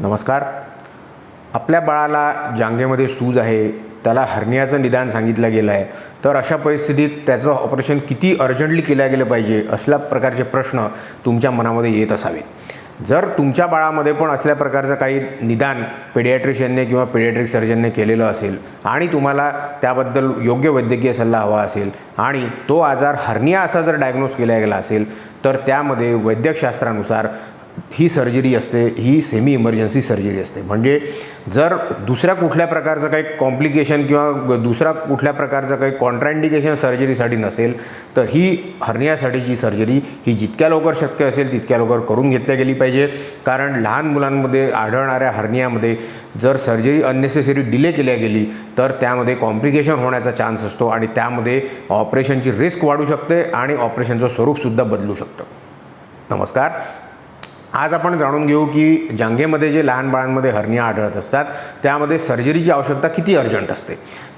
नमस्कार. आपल्या बाळाला जांघेमध्ये सूज आहे त्याला हर्नियाचं निदान सांगितलं गेलं आहे तर अशा परिस्थितीत त्याचं ऑपरेशन किती अर्जंटली केलं गेलं पाहिजे असल्या प्रकारचे प्रश्न तुमच्या मनामध्ये येत असावे जर तुमच्या बाळामध्ये पण असल्या प्रकारचं काही निदान पेडियाट्रिशियनने किंवा पेडियाट्रिक सर्जनने केलेलं असेल आणि तुम्हाला त्याबद्दल योग्य वैद्यकीय सल्ला हवा असेल आणि तो आजार हर्निया असा जर डायग्नोज केला गेला असेल तर त्यामध्ये वैद्यकशास्त्रानुसार ही सर्जरी असते ही सेमी इमर्जन्सी सर्जरी असते. म्हणजे जर दुसऱ्या कुठल्या प्रकारचं काही कॉम्प्लिकेशन किंवा दुसरा कुठल्या प्रकारचं काही कॉन्ट्राइंडिकेशन सर्जरीसाठी नसेल तर ही हर्नियासाठीची सर्जरी ही जितक्या लवकर शक्य असेल तितक्या लवकर करून घेतल्या गेली पाहिजे. कारण लहान मुलांमध्ये आढळणाऱ्या हर्नियामध्ये जर सर्जरी अननेसेसरी डिले केल्या गेली तर त्यामध्ये कॉम्प्लिकेशन होण्याचा चान्स असतो आणि त्यामध्ये ऑपरेशनची रिस्क वाढू शकते आणि ऑपरेशनचं स्वरूपसुद्धा बदलू शकतं. नमस्कार. आज आपण जाणून घेऊ की जांघेमध्ये जे लहान बाळांमध्ये हर्निया आढळत असतात त्यामध्ये सर्जरीची आवश्यकता किती अर्जंट असते?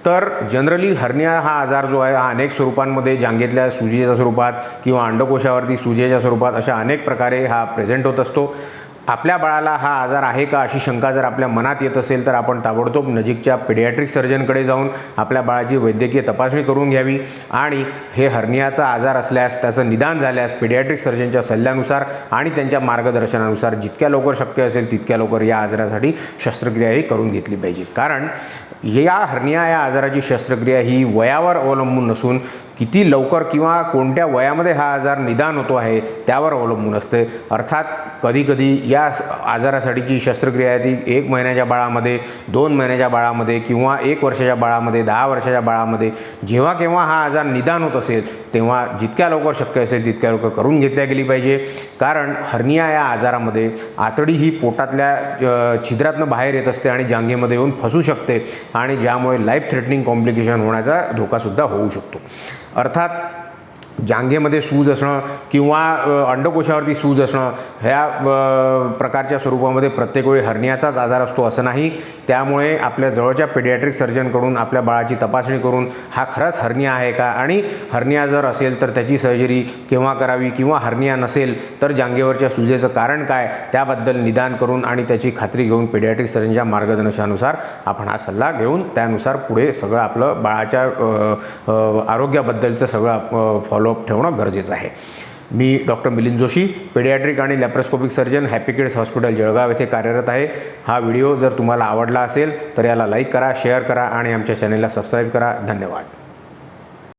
तर जनरली हर्निया हा आजार जो आहे हा अनेक स्वरूपांमध्ये जांघेतल्या सुजेच्या स्वरूपात किंवा अंडकोशावरती सुजेच्या स्वरूपात अशा अनेक प्रकारे हा प्रेझेंट होत असतो. आपल्या बाळाला हा आजार आहे का अशी शंका जर आपल्या मनात येत असेल तर आपण ताबडतोब नजीकच्या पेडियाट्रिक सर्जनकडे जाऊन आपल्या बाळाची वैद्यकीय तपासणी करून घ्यावी. आणि हे हर्नियाचा आजार असल्यास त्याचं निदान झाल्यास पेडियाट्रिक सर्जनच्या सल्ल्यानुसार आणि त्यांच्या मार्गदर्शनानुसार जितक्या लवकर शक्य असेल तितक्या लवकर या आजारासाठी शस्त्रक्रियाही करून घेतली पाहिजे कारण या हर्निया या आजाराची शस्त्रक्रिया ही वयावर अवलंबून नसून किती लवकर किंवा कोणत्या वयामध्ये हा आजार निदान होतो आहे त्यावर अवलंबून असते. अर्थात कधीकधी या आजारासाठीची शस्त्रक्रिया आहे ती एक महिन्याच्या बाळामध्ये दोन महिन्याच्या बाळामध्ये किंवा एक वर्षाच्या बाळामध्ये दहा वर्षाच्या बाळामध्ये जेव्हा केव्हा हा आजार निदान होत असेल तेव्हा जितक्या लवकर शक्य असेल तितक्या लवकर करून घेतल्या गेली पाहिजे. कारण हर्निया या आजारामध्ये आतडी ही पोटातल्या छिद्रातनं बाहेर येत असते आणि जांघेमध्ये येऊन फसू शकते आणि ज्यामुळे लाईफ थ्रेटनिंग कॉम्प्लिकेशन होण्याचा धोकासुद्धा होऊ शकतो. अर्थात जांघेमध्ये सूज असणं किंवा अंडकोशावरती सूज असणं ह्या प्रकारच्या स्वरूपामध्ये प्रत्येक वेळी हर्नियाचाच आजार असतो असं नाही. त्यामुळे आपल्या जवळच्या पेडियाट्रिक सर्जनकडून आपल्या बाळाची तपासणी करून हा खरंच हर्निया आहे का? आणि हर्निया जर असेल तर त्याची सर्जरी केव्हा करावी किंवा हर्निया नसेल तर जांघेवरच्या सुजेचं कारण काय? त्याबद्दल निदान करून आणि त्याची खात्री घेऊन पेडियाट्रिक सर्जनच्या मार्गदर्शनानुसार आपण हा सल्ला घेऊन त्यानुसार पुढे सगळं आपलं बाळाच्या आरोग्याबद्दलचं सगळं फॉलो फॉलोअप ठेवणं गरजेचं आहे. मी डॉक्टर मिलिंद जोशी पेडियाट्रिक आणि laparoscopic surgeon happy kids hospital Jalgaon येथे कार्यरत आहे. हा व्हिडिओ जर तुम्हाला आवडला असेल तर याला लाईक करा शेअर करा आणि आमच्या चॅनेलला सबस्क्राईब करा. धन्यवाद.